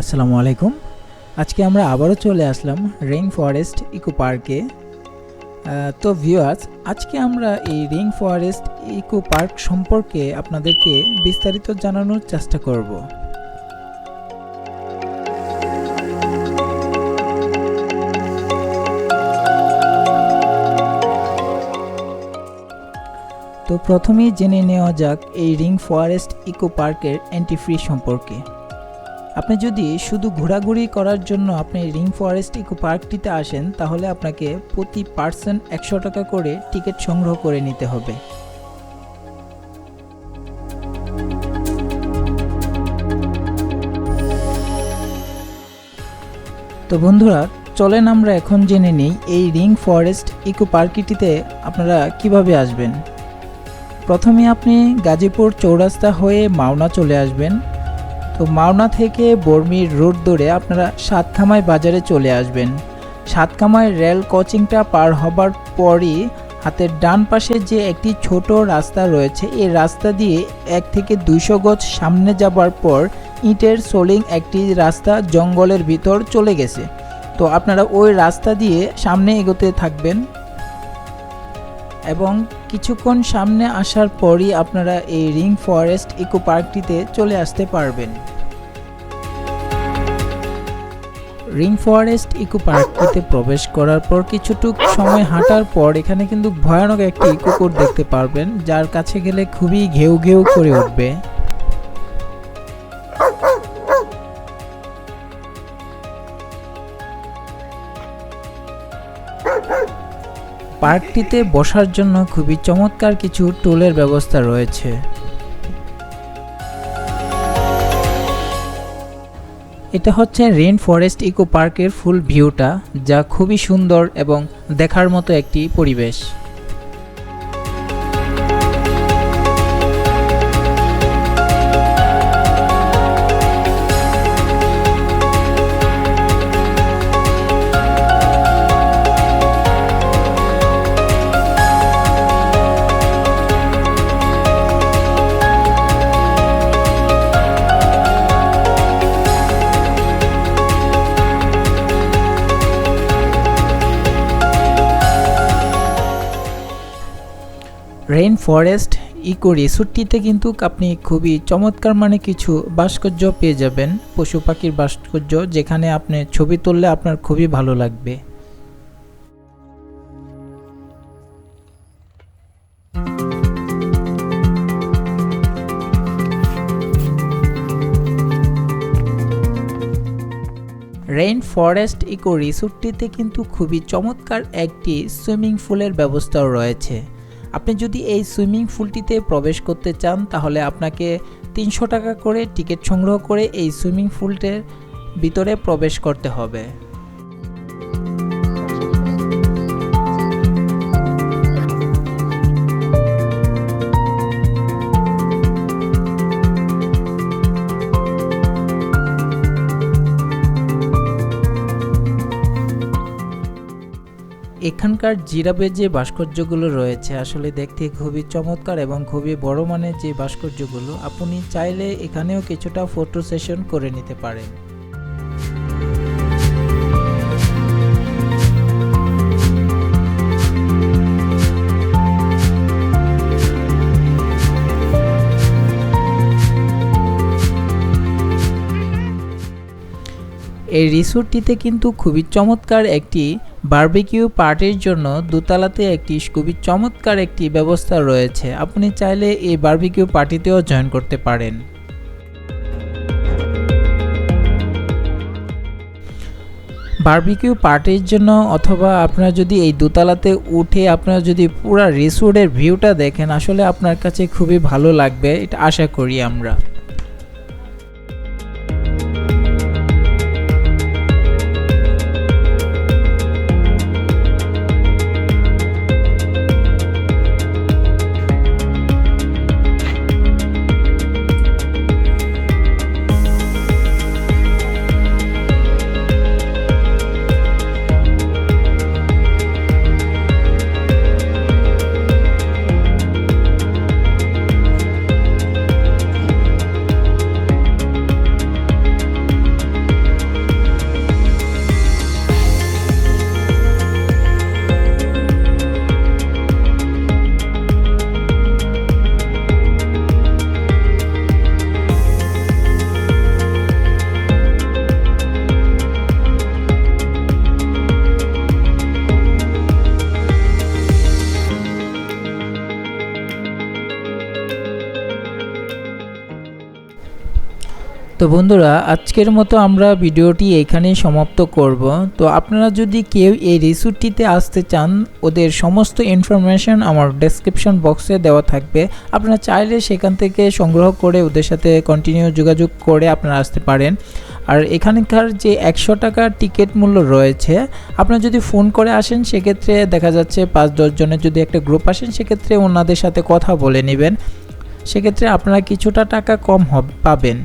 আসসালামু আলাইকুম। আজকে আমরা আবারও চলে আসলাম রেইন ফরেস্ট ইকো পার্কে। তো ভিউয়ার্স, আজকে আমরা এই রেইন ফরেস্ট ইকো পার্ক সম্পর্কে আপনাদেরকে বিস্তারিত জানানোর চেষ্টা করব। তো প্রথমেই জেনে নেওয়া যাক এই রিং ফরেস্ট ইকো পার্কের অ্যান্টি ফ্রি সম্পর্কে। আপনি যদি শুধু ঘোরাঘুরি করার জন্য আপনি রিং ফরেস্ট ইকো পার্কটিতে আসেন, তাহলে আপনাকে প্রতি পার্সন একশো টাকা করে টিকিট সংগ্রহ করে নিতে হবে। তো বন্ধুরা, চলেন আমরা এখন জেনে নিই এই রিং ফরেস্ট ইকো পার্কটিতে আপনারা কীভাবে আসবেন। প্রথমে আপনি গাজীপুর চৌরাস্তা হয়ে মাওনা চলে আসবেন। তো মাওনা থেকে বর্মির রোড ধরে আপনারা সাতখামাই বাজারে চলে আসবেন। সাতখামাই রেল কোচিংটা পার হবার পরই হাতের ডান পাশে যে একটি ছোট রাস্তা রয়েছে এই রাস্তা দিয়ে এক থেকে দুইশো গজ সামনে যাবার পর ইটের সোলিং একটি রাস্তা জঙ্গলের ভিতর চলে গেছে। তো আপনারা ওই রাস্তা দিয়ে সামনে এগোতে থাকবেন এবং কিছুক্ষণ সামনে আসার পরই আপনারা এই রিং ফরেস্ট ইকো পার্কটিতে চলে আসতে পারবেন। রিং ফরেস্ট ইকো পার্কটিতে প্রবেশ করার পর কিছুটুক সময় হাঁটার পর এখানে কিন্তু ভয়ানক একটি কুকুর দেখতে পারবেন, যার কাছে গেলে খুবই ঘেউ ঘেউ করে উঠবে। পার্কটিতে বসার জন্য খুবই চমৎকার কিছু টুলের ব্যবস্থা রয়েছে। এটা হচ্ছে রেন ফরেস্ট ইকো পার্কের ফুল ভিউটা যা খুবই সুন্দর এবং দেখার মতো একটি পরিবেশ। রেইন ফরেস্ট ইকো রিসোর্টটিতে কিন্তু আপনি খুবই চমৎকার মানে কিছু ভাস্কর্য পেয়ে যাবেন। পশু পাখির ভাস্কর্য যেখানে আপনি ছবি তুললে আপনার খুবই ভালো লাগবে। রেইন ফরেস্ট ইকো রিসোর্টটিতে কিন্তু খুবই চমৎকার একটি সুইমিং পুলের ব্যবস্থাও রয়েছে। আপনি যদি এই সুইমিং পুলটিতে প্রবেশ করতে চান, তাহলে আপনাকে তিনশো টাকা করে টিকিট সংগ্রহ করে এই সুইমিং পুলটির ভিতরে প্রবেশ করতে হবে। এখানকার জিরাফের যে ভাস্কর্যগুলো রয়েছে, আসলে দেখতে খুবই চমৎকার এবং খুবই বড় মানের যে ভাস্কর্যগুলো, আপনি চাইলে এখানেও কিছুটা ফটো সেশন করে নিতে পারেন। এই রিসোর্টটিতে কিন্তু খুবই চমৎকার একটি বারবিকিউ পার্টির জন্য দোতলাতে একটি খুবই চমৎকার একটি ব্যবস্থা রয়েছে। আপনি চাইলে এই বার্বিকিউ পার্টিতেও জয়েন করতে পারেন। বার্বিকিউ পার্টির জন্য অথবা আপনারা যদি এই দোতলাতে উঠে আপনারা যদি পুরো রিসোর্টের ভিউটা দেখেন, আসলে আপনার কাছে খুবই ভালো লাগবে। এটা আশা করি আমরা। তো বন্ধুরা, আজকের মতো আমরা ভিডিওটি এখানেই সমাপ্ত করব। তো আপনারা যদি কেউ এই রিসোর্টটিতে আসতে চান, ওদের সমস্ত ইনফরমেশন আমার ডেসক্রিপশন বক্সে দেওয়া থাকবে। আপনারা চাইলে সেখান থেকে সংগ্রহ করে ওদের সাথে কন্টিনিউ যোগাযোগ করে আপনারা আসতে পারেন। আর এখানকার যে একশো টাকার টিকিট মূল্য রয়েছে, আপনারা যদি ফোন করে আসেন, সেক্ষেত্রে দেখা যাচ্ছে পাঁচ দশ জনের যদি একটা গ্রুপ আসেন, সেক্ষেত্রে ওনাদের সাথে কথা বলে নেবেন। সেক্ষেত্রে আপনারা কিছুটা টাকা কম পাবেন।